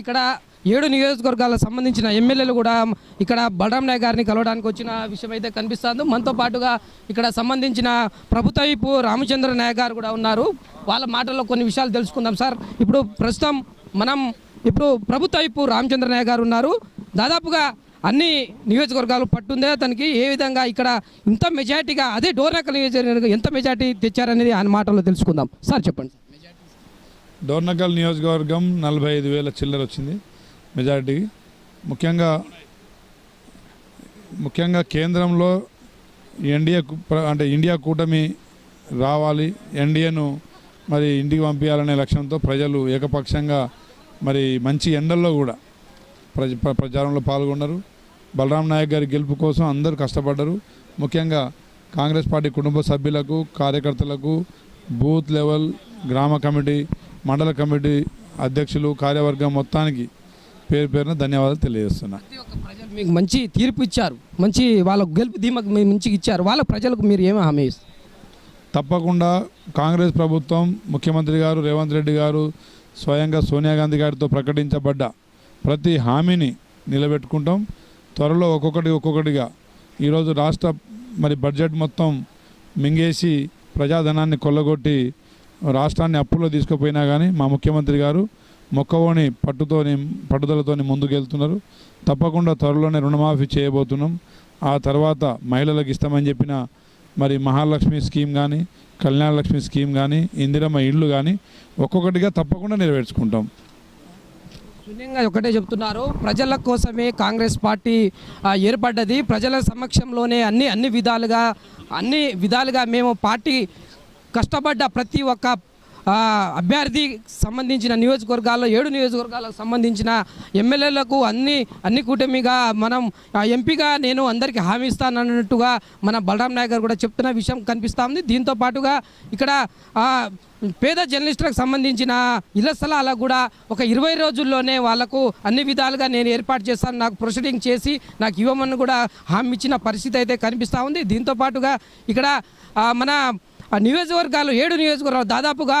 ఇక్కడ ఏడు నియోజకవర్గాలకు సంబంధించిన ఎమ్మెల్యేలు కూడా ఇక్కడ బలరాం నాయక్ గారిని కలవడానికి వచ్చిన విషయం అయితే కనిపిస్తుంది. మనతో పాటుగా ఇక్కడ సంబంధించిన ప్రభుత్వ వైపు రామచంద్ర నాయ్ గారు కూడా ఉన్నారు. వాళ్ళ మాటల్లో కొన్ని విషయాలు తెలుసుకుందాం సార్. ఇప్పుడు ప్రస్తుతం మనం ఇప్పుడు ప్రభుత్వ వైపు రామచంద్ర నాయ్ గారు ఉన్నారు. దాదాపుగా అన్ని నియోజకవర్గాలు పట్టుందే అతనికి. ఏ విధంగా ఇక్కడ ఇంత మెజార్టీగా అదే డోర్నాకల్ నియోజకవర్గం ఎంత మెజార్టీ తెచ్చారనేది ఆయన మాటల్లో తెలుసుకుందాం. సార్ చెప్పండి డోర్నకల్ నియోజకవర్గం నలభై ఐదు వేల చిల్లర వచ్చింది మెజారిటీ ముఖ్యంగా ముఖ్యంగా కేంద్రంలో ఎన్డీఏ ప్ర- అంటే ఇండియా కూటమి రావాలి ఎన్డీఏను మరి ఇంటికి పంపించాలనే లక్ష్యంతో ప్రజలు ఏకపక్షంగా మరి మంచి ఎండల్లో కూడా ప్రజ ప్రచారంలో పాల్గొన్నారు. బలరాం నాయక్ గారి గెలుపు కోసం అందరూ కష్టపడ్డారు. ముఖ్యంగా కాంగ్రెస్ పార్టీ కుటుంబ సభ్యులకు కార్యకర్తలకు బూత్ లెవెల్ గ్రామ కమిటీ మండల కమిటీ అధ్యక్షులు కార్యవర్గం మొత్తానికి పేరు పేరున ధన్యవాదాలు తెలియజేస్తున్నా. ప్రజలు మీకు మంచి తీర్పు ఇచ్చారు. మంచి వాళ్ళ గెలుపు ధీమకు మీరు మంచిగా ఇచ్చారు. వాళ్ళ ప్రజలకు మీరు ఏమి హామీ తప్పకుండా కాంగ్రెస్ ప్రభుత్వం ముఖ్యమంత్రి గారు రేవంత్ రెడ్డి గారు స్వయంగా సోనియా గాంధీ గారితో ప్రకటించబడ్డ ప్రతి హామీని నిలబెట్టుకుంటాం. త్వరలో ఒక్కొక్కటి ఒక్కొక్కటిగా ఈరోజు రాష్ట్ర మరి బడ్జెట్ మొత్తం మింగేసి ప్రజాధనాన్ని కొల్లగొట్టి రాష్ట్రాన్ని అప్పుల్లో తీసుకుపోయినా కానీ మా ముఖ్యమంత్రి గారు మొక్కవోని పట్టుతోని పట్టుదలతోని ముందుకెళ్తున్నారు. తప్పకుండా త్వరలోనే రుణమాఫీ చేయబోతున్నాం. ఆ తర్వాత మహిళలకు ఇస్తామని చెప్పిన మరి మహాలక్ష్మి స్కీమ్ కానీ కళ్యాణలక్ష్మి స్కీమ్ కానీ ఇందిరమ్మ ఇళ్ళు కానీ ఒక్కొక్కటిగా తప్పకుండా నెరవేర్చుకుంటాం. శూన్యంగా ఒకటే చెప్తున్నారు. ప్రజల కోసమే కాంగ్రెస్ పార్టీ ఏర్పడ్డది. ప్రజల సమక్షంలోనే అన్ని అన్ని విధాలుగా అన్ని విధాలుగా మేము పార్టీ కష్టపడ్డ ప్రతి ఒక్క అభ్యర్థి సంబంధించిన నియోజకవర్గాల్లో ఏడు నియోజకవర్గాలకు సంబంధించిన ఎమ్మెల్యేలకు అన్ని అన్ని కూటమిగా మనం ఎంపీగా నేను అందరికీ హామీ ఇస్తానన్నట్టుగా మన బలరాం నాయక్ గారు కూడా చెప్తున్న విషయం కనిపిస్తూ ఉంది. దీంతో పాటుగా ఇక్కడ పేద జర్నలిస్టులకు సంబంధించిన ఇళ్ళ స్థలాలకు కూడా ఒక ఇరవై రోజుల్లోనే వాళ్ళకు అన్ని విధాలుగా నేను ఏర్పాటు చేస్తాను. నాకు ప్రొసీడింగ్ చేసి నాకు ఇవ్వమని కూడా హామీ ఇచ్చిన పరిస్థితి అయితే కనిపిస్తూ ఉంది. దీంతో పాటుగా ఇక్కడ మన ఆ నియోజకవర్గాలు ఏడు నియోజకవర్గాలు దాదాపుగా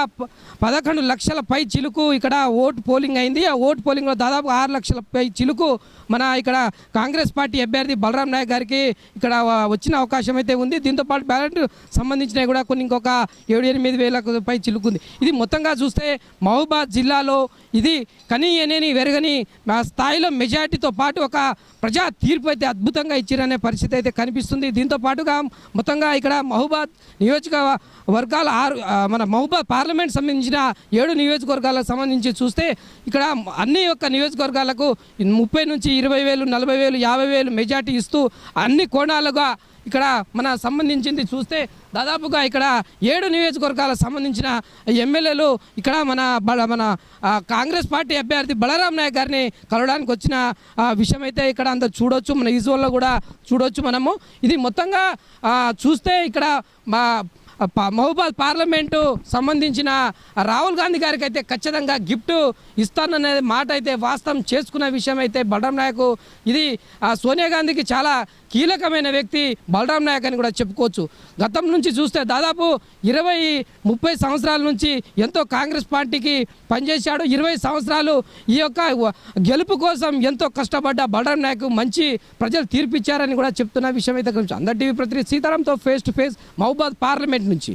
పదకొండు లక్షల పై చిలుకు ఇక్కడ ఓటు పోలింగ్ అయింది. ఆ ఓటు పోలింగ్లో దాదాపు ఆరు లక్షల పై చిలుకు మన ఇక్కడ కాంగ్రెస్ పార్టీ అభ్యర్థి బలరాం నాయక్ గారికి ఇక్కడ వచ్చిన అవకాశం అయితే ఉంది. దీంతోపాటు బ్యాలెట్ సంబంధించినవి కూడా కొన్ని ఇంకొక ఏడు ఎనిమిది వేలకు పై చిలుకుంది. ఇది మొత్తంగా చూస్తే మహబూబాద్ జిల్లాలో ఇది కనీ అనేని వెరగని స్థాయిలో మెజార్టీతో పాటు ఒక ప్రజా తీర్పు అయితే అద్భుతంగా ఇచ్చిరనే పరిస్థితి అయితే కనిపిస్తుంది. దీంతో పాటుగా మొత్తంగా ఇక్కడ మహబూబాద్ నియోజక వర్గాల ఆరు మన మహబూబాద్ పార్లమెంట్ సంబంధించిన ఏడు నియోజకవర్గాలకు సంబంధించి చూస్తే ఇక్కడ అన్ని యొక్క నియోజకవర్గాలకు ముప్పై నుంచి ఇరవై వేలు నలభై వేలు యాభై వేలు మెజార్టీ ఇస్తూ అన్ని కోణాలుగా ఇక్కడ మన సంబంధించింది చూస్తే దాదాపుగా ఇక్కడ ఏడు నియోజకవర్గాలకు సంబంధించిన ఎమ్మెల్యేలు ఇక్కడ మన మన కాంగ్రెస్ పార్టీ అభ్యర్థి బలరాం నాయక్ గారిని కలవడానికి వచ్చిన విషయం అయితే ఇక్కడ అంత చూడొచ్చు. మన ఈజువల్లో కూడా చూడొచ్చు మనము. ఇది మొత్తంగా చూస్తే ఇక్కడ మా ప- మహబూబాద్ పార్లమెంటు సంబంధించిన రాహుల్ గాంధీ గారికి అయితే ఖచ్చితంగా గిఫ్ట్ ఇస్తాననే మాట అయితే వాస్తవం చేసుకున్న విషయం అయితే బలరాం నాయకు ఇది ఆ, సోనియా గాంధీకి చాలా కీలకమైన వ్యక్తి బలరాం నాయక్ అని కూడా చెప్పుకోవచ్చు. గతం నుంచి చూస్తే దాదాపు ఇరవై ముప్పై సంవత్సరాల నుంచి ఎంతో కాంగ్రెస్ పార్టీకి పనిచేశాడు. ఇరవై సంవత్సరాలు ఈ యొక్క గెలుపు కోసం ఎంతో కష్టపడ్డ బలరాం నాయక్ మంచి ప్రజలు తీర్పిచ్చారని కూడా చెప్తున్న విషయం అయితే అందరి టీవీ ప్రతినిధి సీతారాంతో face to face Mahabad parliament నుంచి.